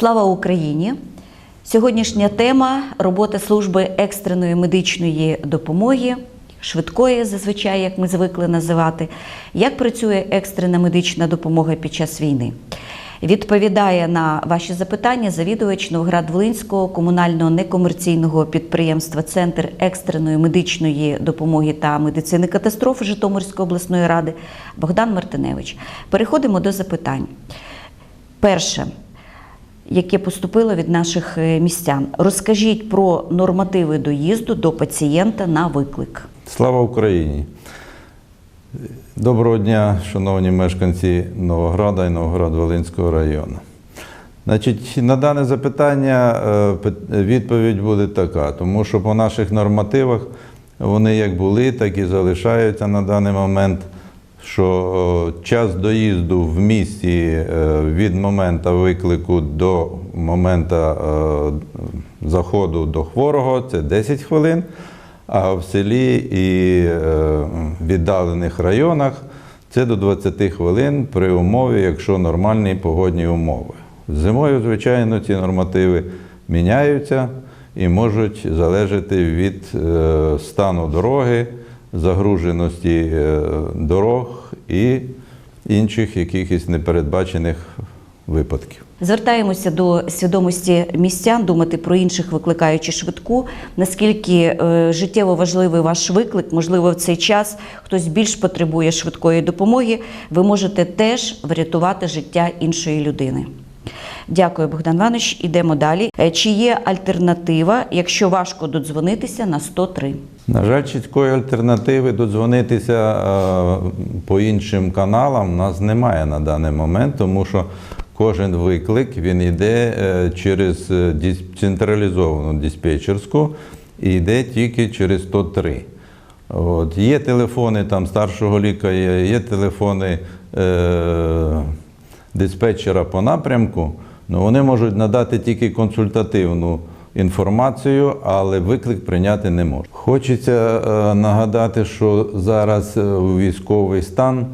Слава Україні! Сьогоднішня тема робота служби екстреної медичної допомоги, швидкої, зазвичай, як ми звикли називати. Як працює екстрена медична допомога під час війни? Відповідає на ваші запитання завідувач Новоград-Волинського комунального некомерційного підприємства Центр екстреної медичної допомоги та медицини катастроф Житомирської обласної ради Богдан Мартиневич. Переходимо до запитань. Перше, яке поступило від наших е, містян. Розкажіть про нормативи доїзду до пацієнта на виклик. Слава Україні! Доброго дня, шановні мешканці Новограда і Новоград-Волинського району. Значить, на дане запитання е, відповідь буде така, тому що по наших нормативах вони як були, так і залишаються на даний момент, що е, час доїзду в місті е, від моменту виклику до моменту е, заходу до хворого це 10 хвилин. А в селі і віддалених районах це до 20 хвилин при умові, якщо нормальні погодні умови. Зимою, звичайно, ці нормативи міняються і можуть залежати від стану дороги, загруженості е, дорог і інших якихось непередбачених випадків. Звертаємося до свідомості містян, думати про інших, викликаючи швидку. Наскільки е, життєво важливий ваш виклик, можливо, в цей час хтось більш потребує швидкої допомоги, ви можете теж врятувати життя іншої людини. Дякую, Богдан Іванович. Ідемо далі. Е, Чи є альтернатива, якщо важко додзвонитися на 103? На жаль, чіткої альтернативи додзвонитися е, по іншим каналам у нас немає на даний момент, тому що кожен виклик він йде е, через централізовану диспетчерську і йде тільки через 103. От. Є телефони там старшого лікаря, є телефони диспетчера по напрямку, але вони можуть надати тільки консультативну інформацію, але виклик прийняти не можуть. Хочеться е, нагадати, що зараз е, військовий стан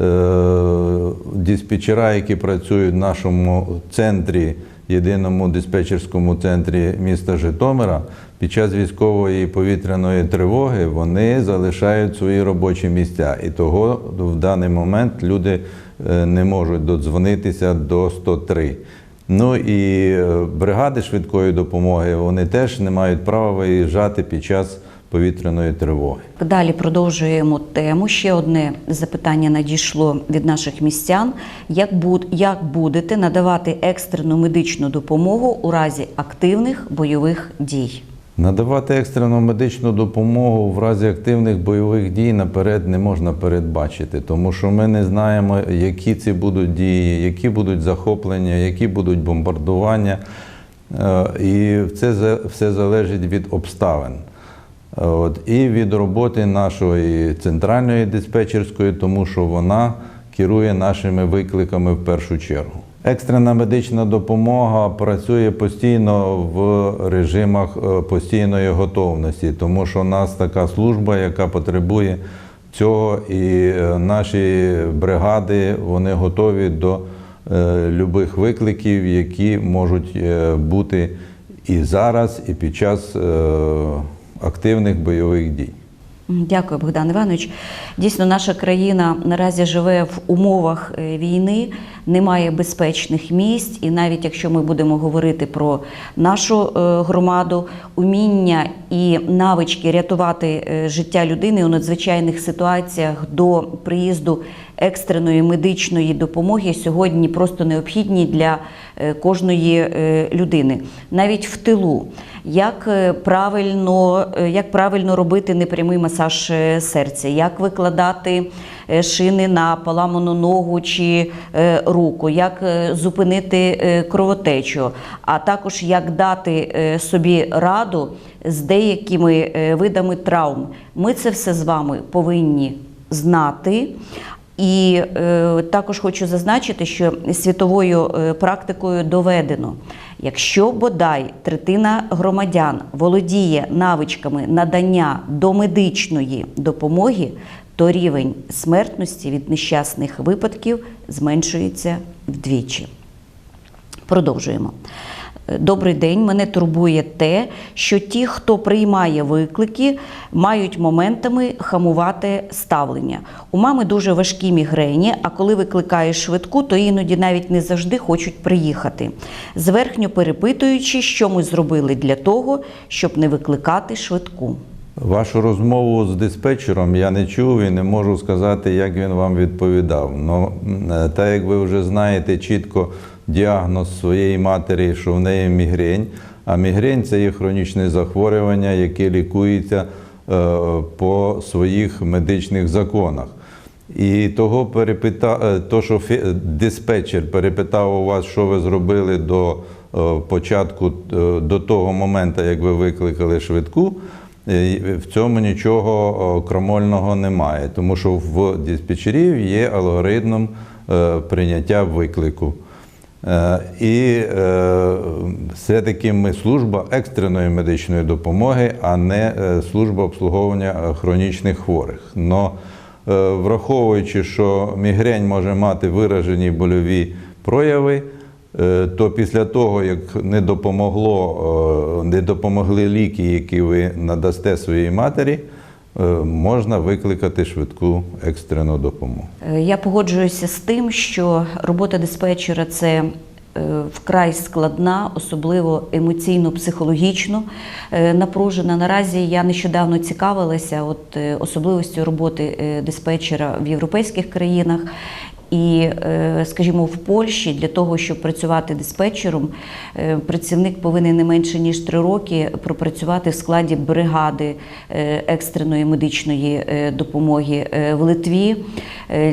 е, диспетчера, які працюють в нашому центрі, єдиному диспетчерському центрі міста Житомира, під час військової повітряної тривоги вони залишають свої робочі місця. І того в даний момент люди не можуть додзвонитися до 103. Ну і е, бригади швидкої допомоги вони теж не мають права виїжджати під час повітряної тривоги. Далі продовжуємо тему. Ще одне запитання надійшло від наших містян. Як, буд, як будете надавати екстрену медичну допомогу у разі активних бойових дій? Надавати екстрену медичну допомогу в разі активних бойових дій наперед не можна передбачити, тому що ми не знаємо, які ці будуть дії, які будуть захоплення, які будуть бомбардування. Е, І це все залежить від обставин. Е, От, і від роботи нашої центральної диспетчерської, тому що вона керує нашими викликами в першу чергу. Екстрена медична допомога працює постійно в режимах е, постійної готовності, тому що у нас така служба, яка потребує цього, і е, наші бригади вони готові до е, любих викликів, які можуть бути і зараз, і під час активних бойових дій. Дякую, Богдан Іванович. Дійсно, наша країна наразі живе в умовах е, війни, немає безпечних місць, і навіть якщо ми будемо говорити про нашу е, громаду, уміння і навички рятувати е, життя людини у надзвичайних ситуаціях до приїзду екстреної медичної допомоги сьогодні просто необхідні для е, кожної е, людини, навіть в тилу. Як е, правильно, як правильно робити непрямий масаж серця, як викладати шини на поламану ногу чи руку, як зупинити кровотечу, а також як дати собі раду з деякими видами травм. Ми це все з вами повинні знати. І е, також хочу зазначити, що світовою е, практикою доведено, якщо бодай третина громадян володіє навичками надання домедичної допомоги, то рівень смертності від нещасних випадків зменшується вдвічі. Продовжуємо. Е, Добрий день. Мене турбує те, що ті, хто приймає виклики, мають моментами хамувати ставлення. У мами дуже важкі мігрені, а коли викликаєш швидку, то іноді навіть не завжди хочуть приїхати. Зверхньо перепитуючи, що ми зробили для того, щоб не викликати швидку. Вашу розмову з диспетчером я не чув і не можу сказати, як він вам відповідав. Ну, м, так як ви вже знаєте чітко діагноз своєї матері, що в неї мігрень, а мігрень це є хронічне захворювання, яке лікується е, по своїх медичних законах. І того перепита... е, то, що фі- диспетчер перепитав у вас, що ви зробили до е, початку, е, до того моменту, як ви викликали швидку, е, в цьому нічого е, крамольного немає, тому що в диспетчерів є алгоритм е, прийняття виклику. Е, І е, все-таки ми служба екстреної медичної допомоги, а не е, служба обслуговування хронічних хворих. Но враховуючи, що мігрень може мати виражені больові прояви, то після того, як не допомогло, не допомогли ліки, які ви надасте своїй матері, можна викликати швидку екстрену допомогу. Е, Я погоджуюся з тим, що робота диспетчера це е, вкрай складна, особливо емоційно-психологічно е, напружена. Наразі я нещодавно цікавилася от, особливостю роботи е, диспетчера в європейських країнах. І, е, скажімо, в Польщі для того, щоб працювати диспетчером, е, працівник повинен не менше ніж три роки пропрацювати в складі бригади е, екстреної медичної допомоги в Литві.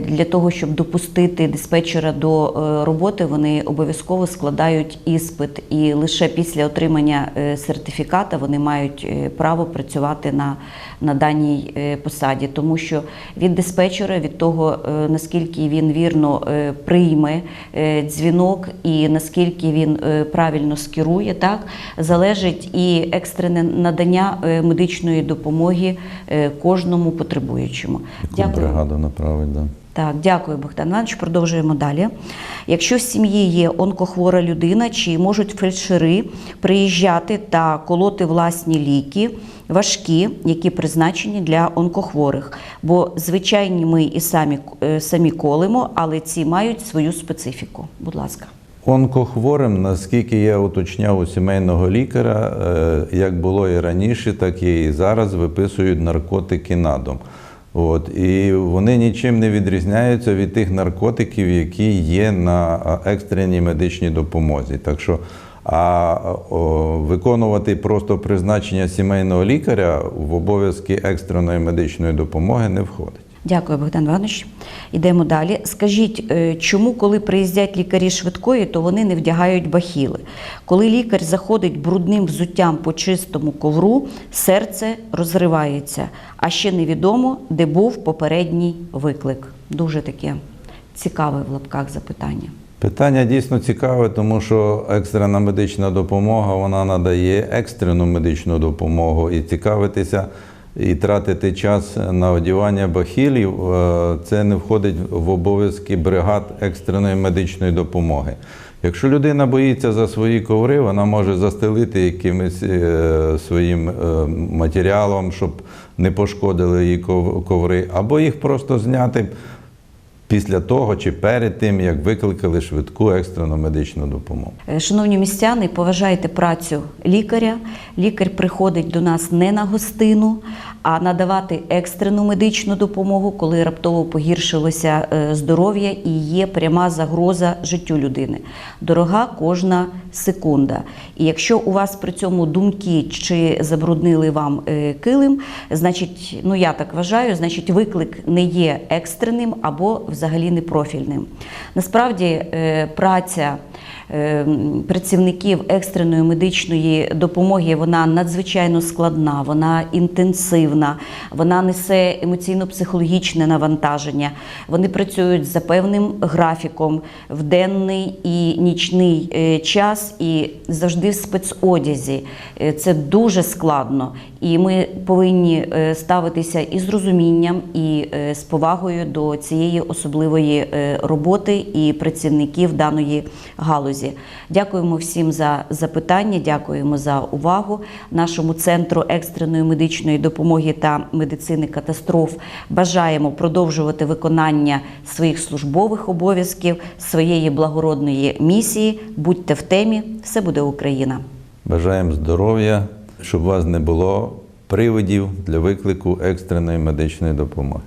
Для того, щоб допустити диспетчера до роботи, вони обов'язково складають іспит, і лише після отримання сертифіката вони мають право працювати на, на даній посаді, тому що від диспетчера, від того наскільки він вірно е, прийме е, дзвінок і наскільки він е, правильно скерує, так залежить і екстрене надання медичної допомоги кожному потребуючому. Яку бригаду направить, да. Так, дякую, Богдан Іванович. Продовжуємо далі. Якщо в сім'ї є онкохвора людина, чи можуть фельдшери приїжджати та колоти власні ліки, важкі, які призначені для онкохворих? Бо звичайні ми і самі, е, самі колимо, але ці мають свою специфіку. Будь ласка. Онкохворим, наскільки я уточняв у сімейного лікаря, е, як було і раніше, так і зараз виписують наркотики на дом. От, і вони нічим не відрізняються від тих наркотиків, які є на екстреній медичній допомозі. Так що, а виконувати просто призначення сімейного лікаря в обов'язки екстреної медичної допомоги не входить. Дякую, Богдан Іванович. Йдемо далі. Скажіть, е, чому, коли приїздять лікарі швидкої, то вони не вдягають бахіли? Коли лікар заходить брудним взуттям по чистому ковру, серце розривається, а ще невідомо, де був попередній виклик. Дуже таке цікаве в лапках запитання. Питання дійсно цікаве, тому що екстрена медична допомога вона надає екстрену медичну допомогу і цікавитися і тратити час на одягання бахілів е, це не входить в обов'язки бригад екстреної медичної допомоги. Якщо людина боїться за свої коври, вона може застелити якимось е, своїм е, матеріалом, щоб не пошкодили її коври, або їх просто зняти після того чи перед тим, як викликали швидку екстрену медичну допомогу. Е, Шановні містяни, поважайте працю лікаря. Лікар приходить до нас не на гостину, а надавати екстрену медичну допомогу, коли раптово погіршилося е, здоров'я і є пряма загроза життю людини. Дорога кожна секунда. І якщо у вас при цьому думки чи забруднили вам е, килим, значить, ну я так вважаю, значить виклик не є екстреним або взагалі не профільним. Насправді е, праця працівників екстреної медичної допомоги вона надзвичайно складна, вона інтенсивна, вона несе емоційно-психологічне навантаження. Вони працюють за певним графіком в денний і нічний е, час, і завжди в спецодязі. Е, Це дуже складно, і ми повинні е, ставитися із розумінням і е, з повагою до цієї особливої е, роботи і працівників даної галузі. Дякуємо всім за запитання, дякуємо за увагу. Нашому центру екстреної медичної допомоги та медицини катастроф бажаємо продовжувати виконання своїх службових обов'язків, своєї благородної місії. Будьте в темі, все буде Україна. Бажаємо здоров'я, щоб у вас не було приводів для виклику екстреної медичної допомоги.